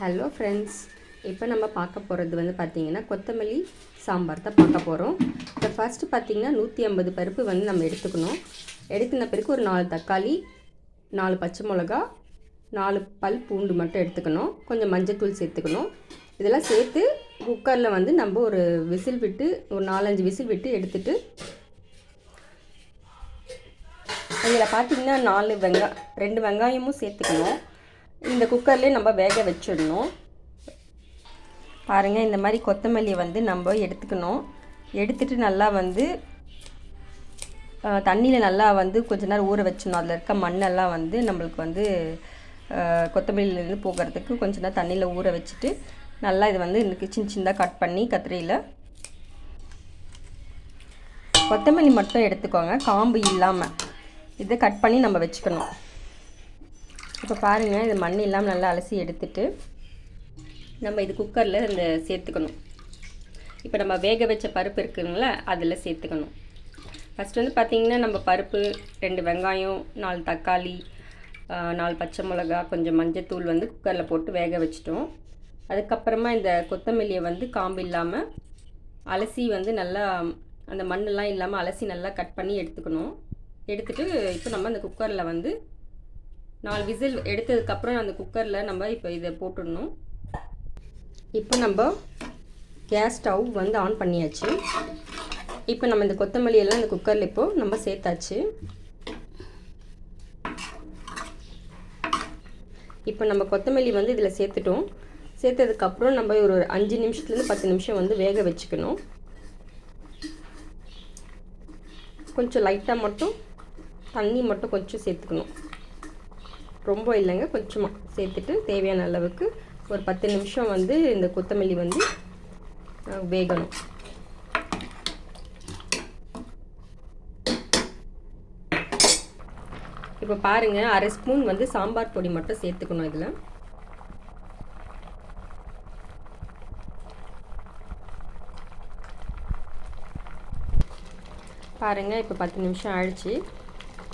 Hello friends இப்போ நம்ம பார்க்க போகிறது வந்து பார்த்திங்கன்னா கொத்தமல்லி சாம்பார் தான் பார்க்க போகிறோம் இப்போ ஃபஸ்ட்டு பார்த்திங்கன்னா நூற்றி ஐம்பது பருப்பு வந்து நம்ம எடுத்துக்கணும். எடுத்துன பிறகு ஒரு நாலு தக்காளி நாலு பச்சை மிளகா நாலு பல் பூண்டு மட்டும் எடுத்துக்கணும். கொஞ்சம் மஞ்சத்தூள் சேர்த்துக்கணும். இதெல்லாம் சேர்த்து குக்கரில் வந்து நம்ம ஒரு விசில் விட்டு ஒரு நாலஞ்சு விசில் விட்டு எடுத்துட்டு இதில் பார்த்திங்கன்னா நாலு வெங்காயம் ரெண்டு வெங்காயமும் சேர்த்துக்கணும். இந்த குக்கர்லேயே நம்ம வேக வச்சிடணும். பாருங்கள் இந்த மாதிரி கொத்தமல்லியை வந்து நம்ம எடுத்துக்கணும். எடுத்துட்டு நல்லா வந்து தண்ணியில் நல்லா வந்து கொஞ்ச நேரம் ஊற வச்சிடணும். அதில் இருக்க மண்ணெல்லாம் வந்து நம்மளுக்கு வந்து கொத்தமல்லியிலேருந்து போகிறதுக்கு கொஞ்ச நேரம் தண்ணியில் ஊற வச்சுட்டு நல்லா இது வந்து எனக்கு சின்ன சின்னதாக கட் பண்ணி கத்திரியில். கொத்தமல்லி மட்டும் எடுத்துக்கோங்க. காம்பு இல்லாமல் இதை கட் பண்ணி நம்ம வச்சுக்கணும். இப்போ பாருங்கள் இது மண் இல்லாமல் நல்லா அலசி எடுத்துட்டு நம்ம இது குக்கரில் இந்த சேர்த்துக்கணும். இப்போ நம்ம வேக வச்ச பருப்பு இருக்குங்களா அதில் சேர்த்துக்கணும். ஃபஸ்ட் வந்து பார்த்திங்கன்னா நம்ம பருப்பு ரெண்டு வெங்காயம் நாலு தக்காளி நாலு பச்சை மிளகா கொஞ்சம் மஞ்சத்தூள் வந்து குக்கரில் போட்டு வேக வச்சிட்டோம். அதுக்கப்புறமா இந்த கொத்தமல்லியை வந்து காம்பு இல்லாமல் அலசி வந்து நல்லா அந்த மண்ணெல்லாம் இல்லாமல் அலசி நல்லா கட் பண்ணி எடுத்துக்கணும். எடுத்துகிட்டு இப்போ நம்ம அந்த குக்கரில் வந்து நாலு விசில் எடுத்ததுக்கப்புறம் அந்த குக்கரில் நம்ம இப்போ இதை போட்டுடணும். இப்போ நம்ம கேஸ் ஸ்டவ் வந்து ஆன் பண்ணியாச்சு. இப்போ நம்ம இந்த கொத்தமல்லி எல்லாம் இந்த குக்கரில் இப்போது நம்ம சேர்த்தாச்சு. இப்போ நம்ம கொத்தமல்லி வந்து இதில் சேர்த்துட்டோம். சேர்த்ததுக்கப்புறம் நம்ம ஒரு அஞ்சு நிமிஷத்துலேருந்து பத்து நிமிஷம் வந்து வேக வச்சுக்கணும். கொஞ்சம் லைட்டாக மட்டும் தண்ணி மட்டும் கொஞ்சம் சேர்த்துக்கணும். ரொம்ப இல்லைங்க கொஞ்சமாக சேர்த்துட்டு தேவையான அளவுக்கு ஒரு பத்து நிமிஷம் வந்து இந்த கொத்தமல்லி வந்து வேகணும். இப்போ பாருங்கள் அரை ஸ்பூன் வந்து சாம்பார் பொடி மட்டும் சேர்த்துக்கணும் இதில். பாருங்கள் இப்போ பத்து நிமிஷம் ஆயிடுச்சு.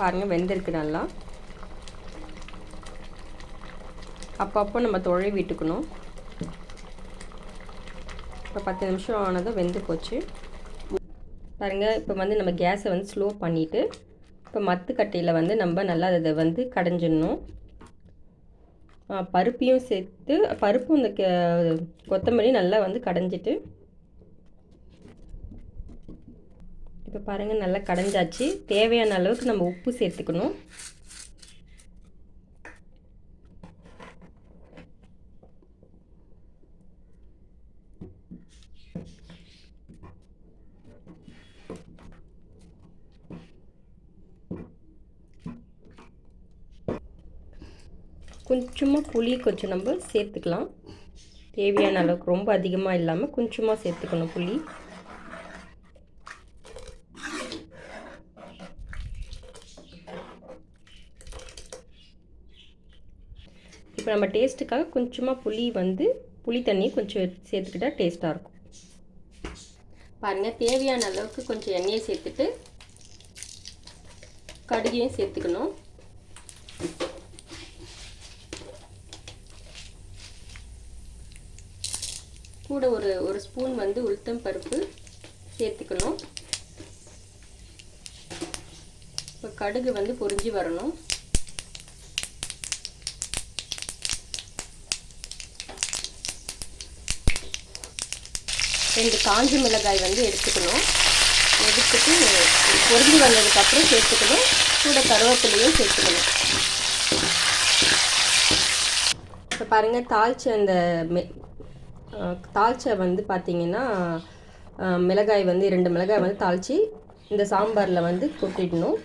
பாருங்கள் வெந்திருக்கு நல்லா. அப்பப்போ நம்ம தொழை விட்டுக்கணும். இப்போ பத்து நிமிஷம் ஆனதும் வெந்து போச்சு. பாருங்கள் இப்போ வந்து நம்ம கேஸை வந்து ஸ்லோ பண்ணிவிட்டு இப்போ மத்துக்கட்டையில் வந்து நம்ம நல்லா அதை வந்து கடைஞ்சிடணும். பருப்பையும் சேர்த்து பருப்பும் இந்த கொத்தமல்லி நல்லா வந்து கடைஞ்சிட்டு இப்போ பாருங்கள் நல்லா கடைஞ்சாச்சு. தேவையான அளவுக்கு நம்ம உப்பு சேர்த்துக்கணும். கொஞ்சமாக புளி கொஞ்சம் நம்ம சேர்த்துக்கலாம். தேவையான அளவுக்கு ரொம்ப அதிகமாக இல்லாமல் கொஞ்சமாக சேர்த்துக்கணும் புளி. இப்போ நம்ம டேஸ்ட்டுக்காக கொஞ்சமாக புளி வந்து புளி தண்ணி கொஞ்சம் சேர்த்துக்கிட்டால் டேஸ்ட்டாக இருக்கும். பாருங்கள் தேவையான அளவுக்கு கொஞ்சம் எண்ணெயை சேர்த்துட்டு கடுகையும் சேர்த்துக்கணும். கூட ஒரு ஒரு ஸ்பூன் வந்து உளுத்தம் பருப்பு சேர்த்துக்கணும். இப்போ கடுகு வந்து பொரிஞ்சு வரணும். ரெண்டு காஞ்ச மிளகாய் வந்து எடுத்துக்கணும். எடுத்துட்டு பொறிஞ்சி வந்ததுக்கப்புறம் சேர்த்துக்கணும். கூட கருவேப்பிலையும் சேர்த்துக்கணும். இப்போ பாருங்கள் தாளிச்ச அந்த மெ தாளிச்ச வந்து பார்த்திங்கன்னா மிளகாய் வந்து ரெண்டு மிளகாய் வந்து தாளித்து இந்த சாம்பாரில் வந்து கொட்டிடணும்.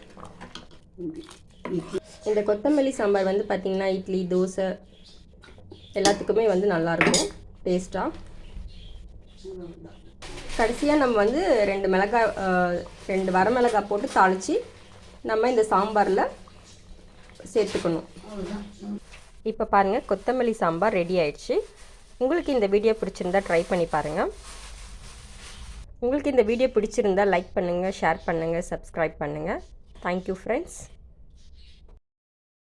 இந்த கொத்தமல்லி சாம்பார் வந்து பார்த்திங்கன்னா இட்லி தோசை எல்லாத்துக்குமே வந்து நல்லாயிருக்கும் டேஸ்ட்டாக கடைசியாக நம்ம வந்து ரெண்டு மிளகாய் ரெண்டு வரமிளகாய் போட்டு தாளித்து நம்ம இந்த சாம்பாரில் சேர்த்துக்கணும். இப்போ பாருங்கள் கொத்தமல்லி சாம்பார் ரெடி ஆயிடுச்சு. உங்களுக்கு இந்த வீடியோ பிடிச்சிருந்தா ட்ரை பண்ணி பாருங்கள் உங்களுக்கு இந்த வீடியோ பிடிச்சிருந்தா லைக் பண்ணுங்கள் ஷேர் பண்ணுங்கள் சப்ஸ்கிரைப் பண்ணுங்கள் தேங்க்யூ ஃப்ரெண்ட்ஸ்